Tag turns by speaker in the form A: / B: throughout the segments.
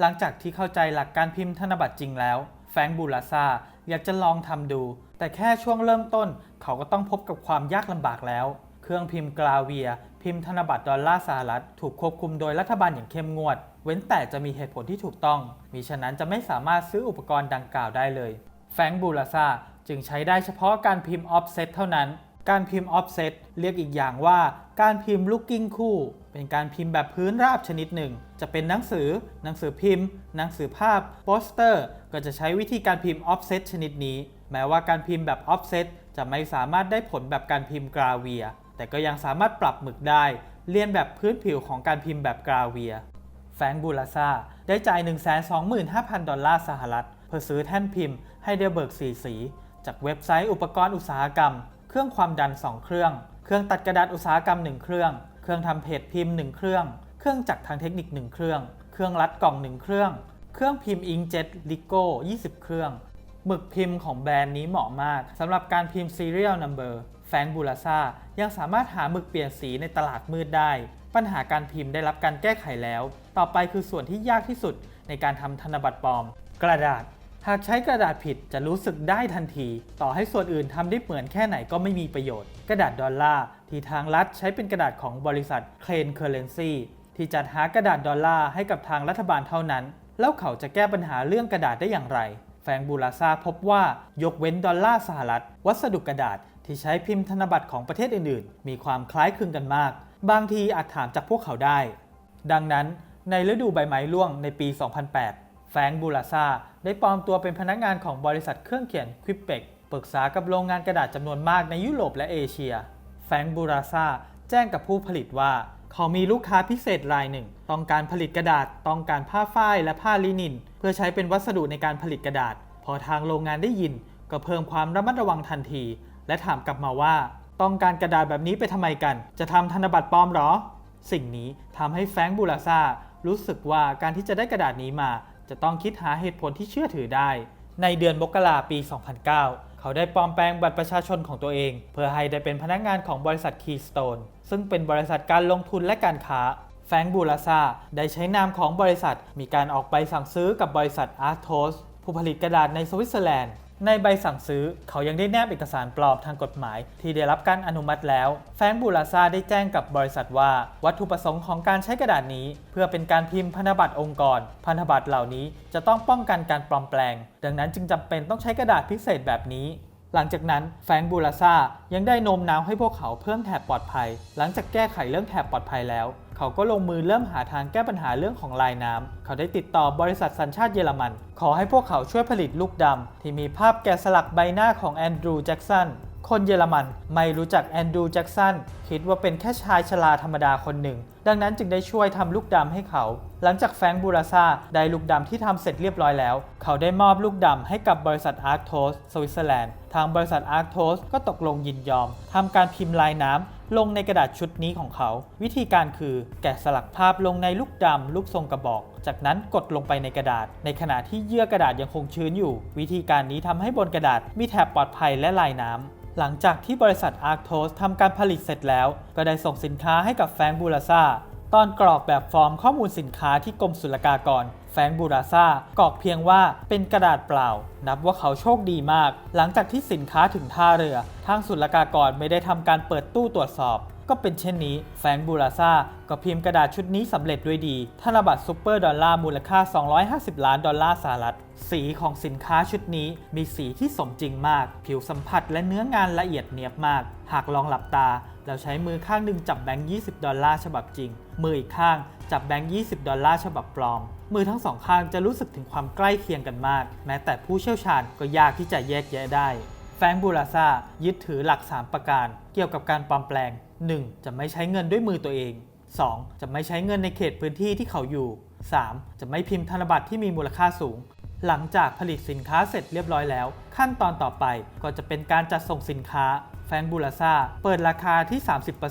A: หลังจากที่เข้าใจหลักการพิมพ์ธนบัตรจริงแล้ว แฟรงบูลาซาอยากจะลองทำดู แต่แค่ช่วงเริ่มต้น เขาก็ต้องพบกับความยากลำบากแล้ว เครื่องพิมพ์กราเวีย พิมพ์ธนบัตรดอลลาร์สหรัฐ ถูกควบคุมโดยรัฐบาลอย่างเข้มงวด เว้นแต่จะมีเหตุผลที่ถูกต้อง มิฉะนั้นจะไม่สามารถซื้ออุปกรณ์ดังกล่าวได้เลย แฟรงบูลาซาจึงใช้ได้เฉพาะการพิมพ์ออฟเซตเท่านั้น การพิมพ์ออฟเซตเรียกอีกอย่างว่า การพิมพ์ลูกกิ้งคู่ เป็นการพิมพ์แบบพื้นราบชนิดหนึ่ง จะเป็นหนังสือ หนังสือพิมพ์ หนังสือภาพ โปสเตอร์ ก็จะใช้วิธีการพิมพ์ออฟเซตชนิดนี้ แม้ว่าการพิมพ์แบบออฟเซตจะไม่สามารถได้ผลแบบการพิมพ์กราเวีย แต่ก็ยังสามารถปรับหมึกได้เลียนแบบพื้นผิวของการพิมพ์แบบกราเวีย แฟงบูลาซาได้จ่าย 125,000 ดอลลาร์สหรัฐ เพื่อซื้อแท่นพิมพ์ให้เดลเบิร์กสีสี จากเว็บไซต์อุปกรณ์อุตสาหกรรม เครื่องความดัน 2 เครื่อง เครื่องตัดกระดาษอุตสาหกรรม 1 เครื่อง เครื่องทำเพจพิมพ์ 1 เครื่อง เครื่องจักรทางเทคนิค 1 เครื่อง เครื่องรัดกล่อง 1 เครื่อง เครื่องพิมพ์อิงเจ็ตลิโก้20 เครื่อง หมึกพิมพ์ของแบรนด์นี้เหมาะมากสำหรับการพิมพ์ Serial Number แฟงบูลาซายังสามารถหาหมึกเปลี่ยนสีในตลาดมืดได้ ปัญหาการพิมพ์ได้รับการแก้ไขแล้ว ต่อไปคือส่วนที่ยากที่สุดในการทำธนบัตรปลอม กระดาษ หากใช้กระดาษผิดจะรู้สึกได้ทันที ต่อให้ส่วนอื่นทำได้เหมือนแค่ไหนก็ไม่มีประโยชน์ กระดาษดอลลาร์ที่ทางรัฐใช้เป็นกระดาษของบริษัทเคลนเคอร์เรนซีที่จัดหากระดาษดอลลาร์ให้กับทางรัฐบาลเท่านั้น แล้วเขาจะแก้ปัญหาเรื่องกระดาษได้อย่างไร แฟงบูลาซาพบว่ายกเว้นดอลลาร์สหรัฐ วัสดุกระดาษที่ใช้พิมพ์ธนบัตรของประเทศอื่นๆ มีความคล้ายคลึงกันมาก บางทีอาจถามจากพวกเขาได้ ดังนั้นในฤดูใบไม้ร่วงในปี 2008 แฟรงบูลาซาได้ปลอมตัวเป็นพนักงานของบริษัทเครื่องเขียนควิปเปกปรึกษากับโรงงานกระดาษจำนวนมากในยุโรปและเอเชีย แฟรงบูราซาแจ้งกับผู้ผลิตว่า เขามีลูกค้าพิเศษรายหนึ่ง ต้องการผลิตกระดาษ ต้องการผ้าฝ้ายและผ้าลินิน เพื่อใช้เป็นวัสดุในการผลิตกระดาษ พอทางโรงงานได้ยิน ก็เพิ่มความระมัดระวังทันที และถามกลับมาว่า ต้องการกระดาษแบบนี้ไปทำไมกัน จะทำธนบัตรปลอมหรอ สิ่งนี้ทำให้แฟรงบูราซารู้สึกว่าการที่จะได้กระดาษนี้มา จะต้องคิดหาเหตุผลที่เชื่อถือได้ ในเดือนมกราปี 2009 เขาได้ปลอมแปลงบัตรประชาชนของตัวเอง เพื่อให้ได้เป็นพนักงานของบริษัท Keystone ซึ่งเป็นบริษัทการลงทุนและการค้าแฟงบูลาซาได้ใช้นามของบริษัท มีการออกไปสั่งซื้อกับบริษัทอาร์โทสผู้ผลิตกระดาษในสวิตเซอร์แลนด์ ในใบสั่งซื้อเขายังได้แนบเอกสารปลอมทางกฎหมาย ที่ได้รับการอนุมัติแล้ว แฟงบูลาซาได้แจ้งกับบริษัทว่า วัตถุประสงค์ของการใช้กระดาษนี้ เพื่อเป็นการพิมพ์พันธบัตรองค์กร พันธบัตรเหล่านี้จะต้องป้องกันการปลอมแปลง ดังนั้นจึงจำเป็นต้องใช้กระดาษพิเศษแบบนี้หลังจากนั้นแฟงบูลาซายังได้โน้มน้าวให้พวกเขาเพิ่มแถบปลอดภัย หลังจากแก้ไขเรื่องแถบปลอดภัยแล้ว เขาก็ลงมือเริ่มหาทางแก้ปัญหาเรื่องของลายน้ำเขาได้ติดต่อบริษัทสัญชาติเยอรมัน ขอให้พวกเขาช่วยผลิตลูกดำที่มีภาพแกะสลักใบหน้าของแอนดรูว์แจ็กสันคนเยอรมันไม่รู้จักแอนดรูว์แจ็กสันคิดว่าเป็นแค่ชายชราธรรมดาคนหนึ่ง ดังนั้นจึงได้ช่วยทำลูกดำให้เขา หลังจากแฟงบูราซาได้ลูกดำที่ทำเสร็จเรียบร้อยแล้ว เขาได้มอบลูกดำให้กับบริษัท Arctos สสวิตเซอร์แลนด์ ทางบริษัท Arctos ก็ตกลงยินยอมทำการพิมพ์ลายน้ำ ลงในกระดาษชุดนี้ของเขา วิธีการคือแกะสลักภาพลงในลูกดำลูกทรงกระบอก จากนั้นกดลงไปในกระดาษ ในขณะที่เยื่อกระดาษยังคงชื้นอยู่ วิธีการนี้ทำให้บนกระดาษมีแถบปลอดภัยและลายน้ำหลังจากที่บริษัท Arctos ทำการผลิตเสร็จแล้ว ก็ได้ส่งสินค้าให้กับแฟงบูลาซา ตอนกรอกแบบฟอร์มข้อมูลสินค้าที่กรมศุลกากร แฟงบูราซากรอกเพียงว่าเป็นกระดาษเปล่า นับว่าเขาโชคดีมาก หลังจากที่สินค้าถึงท่าเรือ ทางศุลกากรไม่ได้ทำการเปิดตู้ตรวจสอบ ก็เป็นเช่นนี้ แฟรงบูราซาก็พิมพ์กระดาษชุดนี้สำเร็จด้วยดี ธนบัตรซูเปอร์ดอลลาร์มูลค่า 250 ล้านดอลลาร์สหรัฐ สีของสินค้าชุดนี้มีสีที่สมจริงมาก ผิวสัมผัสและเนื้องานละเอียดเนียบมาก หากลองหลับตาแล้วใช้มือข้างหนึ่งจับแบงค์20 ดอลลาร์ฉบับจริง มืออีกข้างจับแบงค์20 ดอลลาร์ฉบับปลอม มือทั้งสองข้างจะรู้สึกถึงความใกล้เคียงกันมาก แม้แต่ผู้เชี่ยวชาญก็ยากที่จะแยกแยะได้ แฟงบูราซายึดถือหลัก 3 ประการ เกี่ยวกับการปลอมแปลง 1. จะไม่ใช้เงินด้วยมือตัวเอง 2. จะไม่ใช้เงินในเขตพื้นที่ที่เขาอยู่ 3. จะไม่พิมพ์ธนบัตรที่มีมูลค่าสูง หลังจากผลิตสินค้าเสร็จเรียบร้อยแล้ว ขั้นตอนต่อไปก็จะเป็นการจัดส่งสินค้า แฟงบูราซาเปิดราคาที่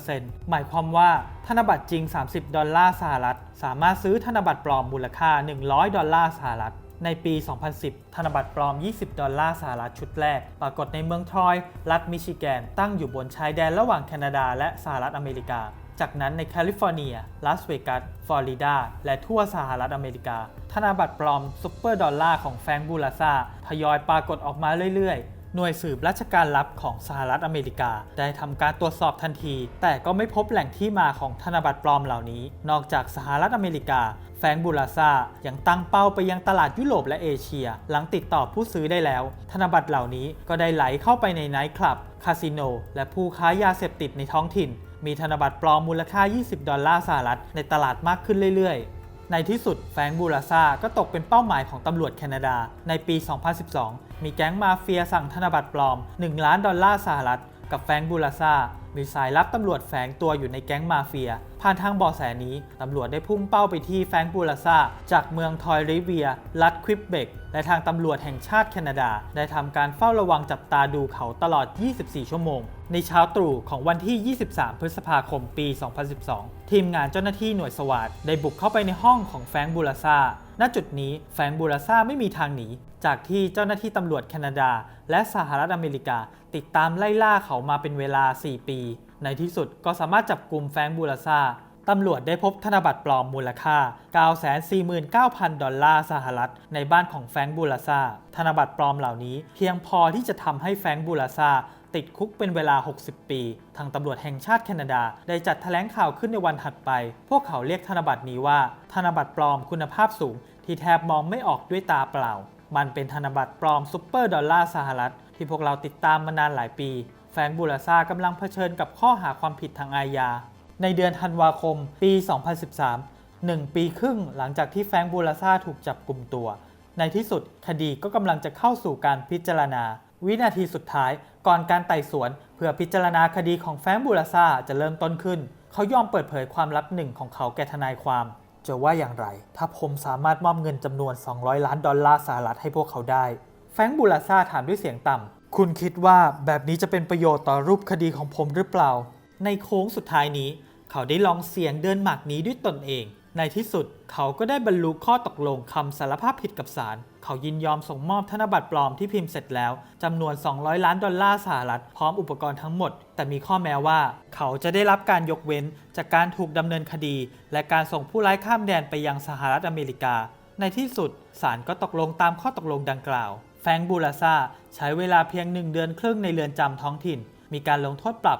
A: 30%หมายความว่าธนบัตรจริง 30 ดอลลาร์สหรัฐ สามารถซื้อธนบัตรปลอมมูลค่า 100 ดอลลาร์สหรัฐ ในปี 2010 ธนบัตรปลอม 20 ดอลลาร์สหรัฐชุดแรก ปรากฏในเมืองทรอย รัฐมิชิแกน ตั้งอยู่บนชายแดนระหว่างแคนาดาและสหรัฐอเมริกา จากนั้นในแคลิฟอร์เนีย ลาสเวกัส ฟลอริดา และทั่วสหรัฐอเมริกา ธนบัตรปลอมซุปเปอร์ดอลลาร์ของแฟรงบูลาซาทยอยปรากฏออกมาเรื่อยๆ หน่วยสืบราชการลับของสหรัฐอเมริกา ได้ทำการตรวจสอบทันที แต่ก็ไม่พบแหล่งที่มาของธนบัตรปลอมเหล่านี้ นอกจากสหรัฐอเมริกา แฟงบูลาซายังตั้งเป้าไปยังตลาดยุโรปและเอเชีย หลังติดต่อผู้ซื้อได้แล้ว ธนบัตรเหล่านี้ก็ได้ไหลเข้าไปในไนท์คลับ คาสิโน และผู้ค้ายาเสพติดในท้องถิ่น มีธนบัตรปลอมมูลค่า 20 ดอลลาร์สหรัฐในตลาดมากขึ้นเรื่อยๆ ในที่สุดแฟงบูราซาก็ตกเป็นเป้าหมายของตำรวจแคนาดา ในปี 2012 มีแก๊งมาเฟียสั่งธนบัตรปลอม 1 ล้านดอลลาร์สหรัฐ กับแฟงบูราซามีสายลับตำรวจแฝงตัวอยู่ในแก๊งมาเฟีย ผ่านทางบาะแสนี้ตำรวจได้พุ่งเป้าไปที่แฟงบูราซาจากเมืองทอยริเวีย รัฐควิบเบก และทางตำรวจแห่งชาติแคนาดา ได้ทำการเฝ้าระวังจับตาดูเขาตลอด 24 ชั่วโมง ในเช้าตรู่ของวันที่ 23 พฤษภาคม ปี 2012 ทีมงานเจ้าหน้าที่หน่วยสวัสดได้บุกเข้าไปในห้องของแฟงบูราซา ณจุดนี้แฟงบูราซาไม่มีทางหนี จากที่เจ้าหน้าที่ตำรวจแคนาดา และสหรัฐอเมริกา ติดตามไล่ล่าเขามาเป็นเวลา 4 ปี ในที่สุดก็สามารถจับกลุ่มแฟงบูราซาตำรวจได้พบธนบัตรปลอมมูลค่า 949,000 ดอลลาร์สหรัฐ ในบ้านของแฟงบูราซาธนบัตรปลอมเหล่านี้เพียงพอที่จะทำให้แฟงบูราซา ติดคุกเป็นเวลา 60 ปี ทางตำรวจแห่งชาติแคนาดา ได้จัดแถลงข่าวขึ้นในวันถัดไป พวกเขาเรียกธนบัตรนี้ว่า ธนบัตรปลอมคุณภาพสูง ที่แทบมองไม่ออกด้วยตาเปล่า มันเป็นธนบัตรปลอมซุปเปอร์ดอลลาร์สหรัฐ ที่พวกเราติดตามมานานหลายปี แฟงบูราซากำลังเผชิญกับข้อหาความผิดทางอาญา ในเดือนธันวาคม ปี 2013หนึ่งปีครึ่งหลังจากที่แฟงบูราซาถูกจับกลุ่มตัว ในที่สุดคดีก็กำลังจะเข้าสู่การพิจารณา วินาทีสุดท้าย ก่อนการไต่สวน เพื่อพิจารณาคดีของแฟรงบูราซาจะเริ่มต้นขึ้น เขายอมเปิดเผยความลับหนึ่งของเขาแก่ทนายความ จะว่าอย่างไร ถ้าผมสามารถมอบเงินจำนวน 200 ล้านดอลลาร์สหรัฐให้พวกเขาได้ แฟงบูราซาถามด้วยเสียงต่ำคุณคิดว่าแบบนี้จะเป็นประโยชน์ต่อรูปคดีของผมหรือเปล่า ในโค้งสุดท้ายนี้ เขาได้ลองเสียงเดินหมากนี้ด้วยตนเอง ในที่สุดเขาก็ได้บรรลุข้อตกลงคำสารภาพผิดกับศาล เขายินยอมส่งมอบธนบัตรปลอมที่พิมพ์เสร็จแล้วจำนวน 200 ล้านดอลลาร์สหรัฐพร้อมอุปกรณ์ทั้งหมด แต่มีข้อแม้ว่า เขาจะได้รับการยกเว้นจากการถูกดำเนินคดี และการส่งผู้ร้ายข้ามแดนไปยังสหรัฐอเมริกา ในที่สุดศาลก็ตกลงตามข้อตกลงดังกล่าว แฟงบูราซาใช้เวลาเพียง1เดือนครึ่งในเรือนจำท้องถิ่น มีการลงโทษปรับ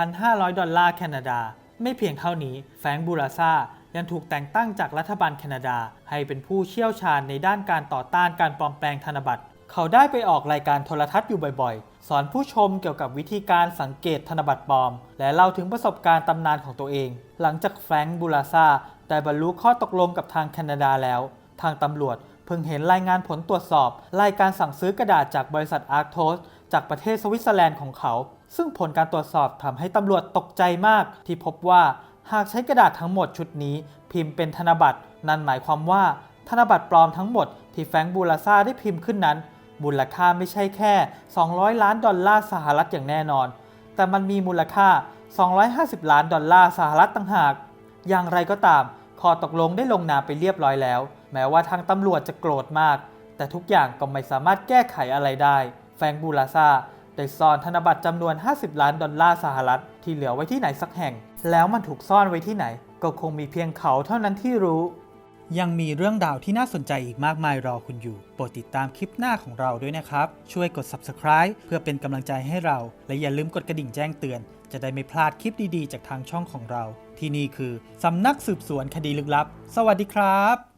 A: 1,500 ดอลลาร์แคนาดา ไม่เพียงเท่านี้ แฟงบูราซา ยังถูกแต่งตั้งจากรัฐบาลแคนาดา ให้เป็นผู้เชี่ยวชาญในด้านการต่อต้านการปลอมแปลงธนบัตร เขาได้ไปออกรายการโทรทัศน์อยู่บ่อยๆ สอนผู้ชมเกี่ยวกับวิธีการสังเกตธนบัตรปลอม และเล่าถึงประสบการณ์ตำนานของตัวเอง หลังจากแฟรงค์บูราซาได้บรรลุข้อตกลงกับทางแคนาดาแล้ว ทางตำรวจเพิ่งเห็นรายงานผลตรวจสอบ รายการสั่งซื้อกระดาษจากบริษัทอาร์โทสจากประเทศสวิตเซอร์แลนด์ของเขา ซึ่งผลการตรวจสอบทำให้ตำรวจตกใจมากที่พบว่า หากใช้กระดาษทั้งหมดชุดนี้พิมพ์เป็นธนบัตร นั่นหมายความว่า ธนบัตรปลอมทั้งหมดที่แฟงบูราซาได้พิมพ์ขึ้นนั้น มูลค่าไม่ใช่แค่ 200 ล้านดอลลาร์สหรัฐอย่างแน่นอน แต่มันมีมูลค่า 250 ล้านดอลลาร์สหรัฐต่างหาก อย่างไรก็ตามข้อตกลงได้ลงนามไปเรียบร้อยแล้ว แม้ว่าทางตำรวจจะโกรธมาก แต่ทุกอย่างก็ไม่สามารถแก้ไขอะไรได้ แฟงบูราซา ได้ซ่อนธนบัตรจำนวน 50 ล้านดอลลาร์สหรัฐ ที่เหลือไว้ที่ไหนสักแห่ง แล้วมันถูกซ่อนไว้ที่ไหน ก็คงมีเพียงเขาเท่านั้นที่รู้ ยังมีเรื่องราวที่น่าสนใจอีกมากมายรอคุณอยู่ โปรดติดตามคลิปหน้าของเราด้วยนะครับ ช่วยกด subscribe เพื่อเป็นกำลังใจให้เรา และอย่าลืมกดกระดิ่งแจ้งเตือน จะได้ไม่พลาดคลิปดีๆ จากทางช่องของเรา ที่นี่คือสำนักสืบสวนคดีลึกลับ สวัสดีครับ